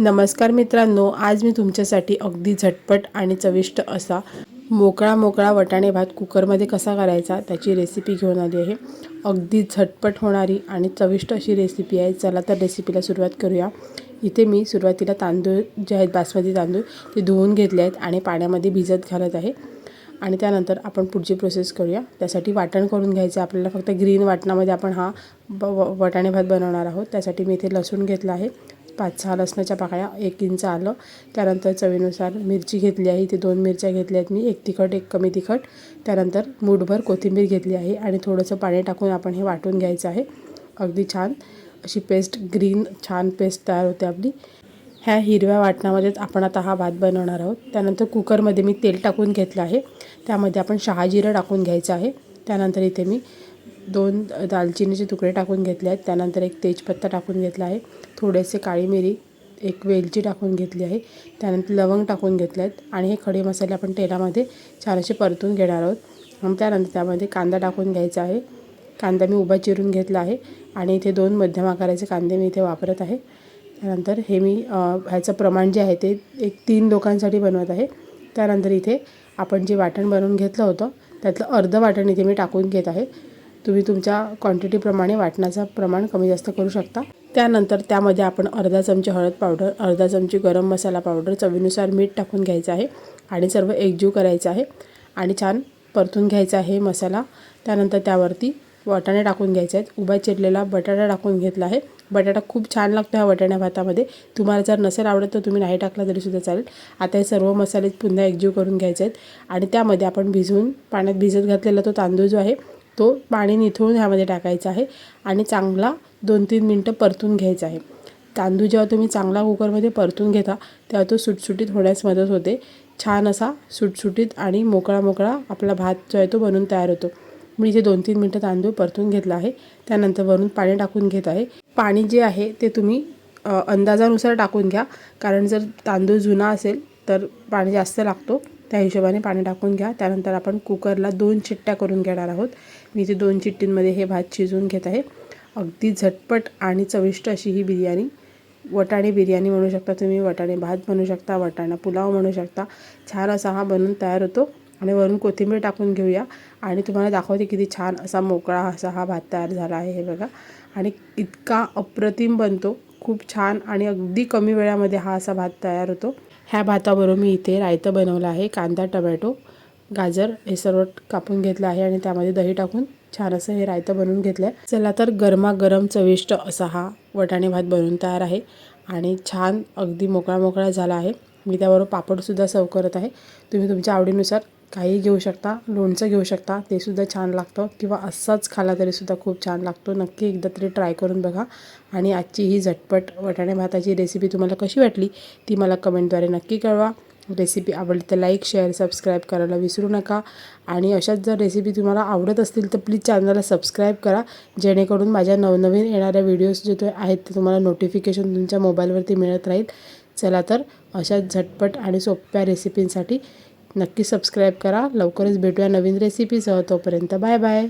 नमस्कार मित्रांनो आज मी तुमच्यासाठी अगदी झटपट आणि चविष्ट असा मोकळा मोकळा वटाणे भात कुकरमध्ये कसा करायचा त्याची रेसिपी घेऊन आली आहे. अगदी झटपट होणारी आणि चविष्ट अशी रेसिपी आहे. चला तर रेसिपीला सुरुवात करूया. इथे मी सुरुवातीला तांदूळ जे आहेत बासमती तांदूळ ते धुवून घेतले आहेत आणि पाण्यामध्ये भिजत घालत आहे. आणि त्यानंतर आपण पुढची प्रोसेस करूया. त्यासाठी वाटण करून घ्यायचं आपल्याला फक्त ग्रीन वाटणामध्ये आपण हा ब व- वटाणे भात बनवणार आहोत. त्यासाठी मी इथे लसूण घेतला आहे. पाच सहा लसणाच्या पाकळ्या एक इंच आलं. त्यानंतर चवीनुसार मिरची घेतली आहे. इथे दोन मिरच्या घेतल्या आहेत मी. एक तिखट एक कमी तिखट. त्यानंतर मूठभर कोथिंबीर घेतली आहे आणि थोडंसं पाणी टाकून आपण हे वाटून घ्यायचं आहे. अगदी छान. अशी पेस्ट ग्रीन छान पेस्ट तयार होते आपली. ह्या हिरव्या वाटणामध्येच आपण आता हा भात बनवणार आहोत. त्यानंतर कुकरमध्ये मी तेल टाकून घेतलं आहे. त्यामध्ये आपण शहाजिरं टाकून घ्यायचं आहे. त्यानंतर इथे मी दोन दालचिनीचे तुकडे टाकून घेतले आहेत. त्यानंतर एक तेजपत्ता टाकून घेतला आहे. थोडेसे काळी मिरी एक वेलची टाकून घेतली आहे. त्यानंतर लवंग टाकून घेतले आहेत आणि हे खडे मसाले आपण तेलामध्ये छान असे परतून घेणार आहोत. आणि त्यानंतर त्यामध्ये कांदा टाकून घ्यायचा आहे. कांदा मी उभा चिरून घेतला आहे आणि इथे दोन मध्यम आकाराचे कांदे मी इथे वापरत आहे. त्यानंतर हे मी ह्याचं प्रमाण जे आहे ते एक तीन लोकांसाठी बनवत आहे. त्यानंतर इथे आपण जे वाटण बनवून घेतलं होतं त्यातलं अर्धं वाटण इथे मी टाकून घेत आहे. तुम्ही तुमच्या क्वांटिटीप्रमाणे वाटणाचं प्रमाण कमी जास्त करू शकता. त्यानंतर त्यामध्ये आपण अर्धा चमचे हळद पावडर अर्धा चमचे गरम मसाला पावडर चवीनुसार मीठ टाकून घ्यायचं आहे आणि सर्व एकजीव करायचं आहे. आणि छान परतून घ्यायचा आहे मसाला. त्यानंतर त्यावरती वाटाणे टाकून घ्यायचे आहेत. उभा चिरलेला बटाटा टाकून घेतला आहे. बटाटा खूप छान लागतो ह्या वाटाण्या भातामध्ये. तुम्हाला जर नसेल आवडत तर तुम्ही नाही टाकला तरीसुद्धा चालेल. आता हे सर्व मसाले पुन्हा एकजीव करून घ्यायचे आहेत. आणि त्यामध्ये आपण भिजवून पाण्यात भिजत घातलेला तो तांदूळ जो आहे तो पाणी निथळून ह्यामध्ये टाकायचा आहे. आणि चांगला दोन तीन मिनटं परतून घ्यायचं आहे. तांदूळ जेव्हा तुम्ही चांगला कुकरमध्ये परतून घेता तेव्हा तो सुटसुटीत होण्यास मदत होते. छान असा सुटसुटीत आणि मोकळा मोकळा आपला भात जो आहे तो बनून तयार होतो. मी इथे दोन तीन मिनटं तांदूळ परतून घेतला आहे. त्यानंतर वरून पाणी टाकून घेत आहे. पाणी जे आहे ते तुम्ही अंदाजानुसार टाकून घ्या. कारण जर तांदूळ जुना असेल तर पाणी जास्त लागतो. त्या हिशोबाने पाणी टाकून घ्या. त्यानंतर आपण कुकरला दोन चिट्ट्या करून घेणार आहोत. मी इथे दोन चिट्टींमध्ये हे भात शिजवून घेत आहे. अगदी झटपट आणि चविष्ट अशी ही बिर्याणी. वटाणे बिर्याणी म्हणू शकता तुम्ही वटाणे भात म्हणू शकता वटाणा पुलाव म्हणू शकता. छान असा हा बनून तयार होतो. आणि वरून कोथिंबीर टाकून घेऊया. आणि तुम्हाला दाखवते किती छान असा मोकळा असा हा भात तयार झाला आहे हे बघा. आणि इतका अप्रतिम बनतो. खूप छान आणि अगदी कमी वेळामध्ये हा असा भात तयार होतो. ह्या भाताबरोबर मी इथे रायतं बनवलं आहे कांदा टमॅटो. गाजर हे सर्व कापून घेतलं आहे आणि त्यामध्ये दही टाकून छान असं हे रायतं बनवून घेतलं आहे. चला तर गरमागरम चविष्ट असा हा वटाणे भात बनवून तयार आहे आणि छान अगदी मोकळा मोकळा झाला आहे. मी त्याबरोबर पापडसुद्धा सर्व करत आहे. तुम्ही तुमच्या आवडीनुसार काही घेऊ शकता लोणचं घेऊ शकता ते सुद्धा छान लागतं किंवा असाच खाला तरीसुद्धा खूप छान लागतो. नक्की एकदा तरी ट्राय करून बघा आणि आजची ही झटपट वटाणे भाताची रेसिपी तुम्हाला कशी वाटली ती मला कमेंटद्वारे नक्की कळवा. रेसिपी आवडली तर लाईक शेअर सबस्क्राईब करायला विसरू नका. आणि अशाच जर रेसिपी तुम्हाला आवडत असतील तर प्लीज चॅनलला सबस्क्राईब करा. जेणेकरून माझ्या नवनवीन येणाऱ्या व्हिडिओज जे आहेत ते तुम्हाला नोटिफिकेशन तुमच्या मोबाईलवरती मिळत राहील. चला तर अशाच झटपट आणि सोप्या रेसिपींसाठी नक्की सबस्क्राईब करा. लवकरच भेटूया नवीन रेसिपीसह. तोपर्यंत बाय बाय.